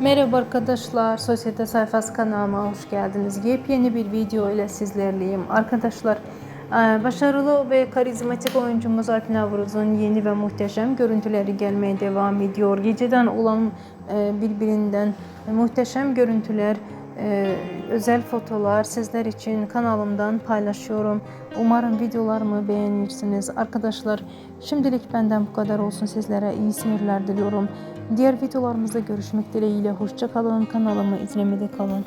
Merhaba arkadaşlar, Sosyete Sayfası kanalıma hoş geldiniz. Yepyeni bir video ile sizlerleyim. Arkadaşlar, e, başarılı ve karizmatik oyuncumuz Alp Navruz'un yeni ve muhteşem görüntüleri gelmeye devam ediyor. Geceden olan e, birbirinden muhteşem görüntüler, e, özel fotolar sizler için kanalımdan paylaşıyorum. Umarım videolarımı beğenirsiniz. Arkadaşlar, şimdilik benden bu kadar olsun. Sizlere iyi seyirler diliyorum. Diğer videolarımızda görüşmek dileğiyle. Hoşça kalın. Kanalımı izlemede kalın.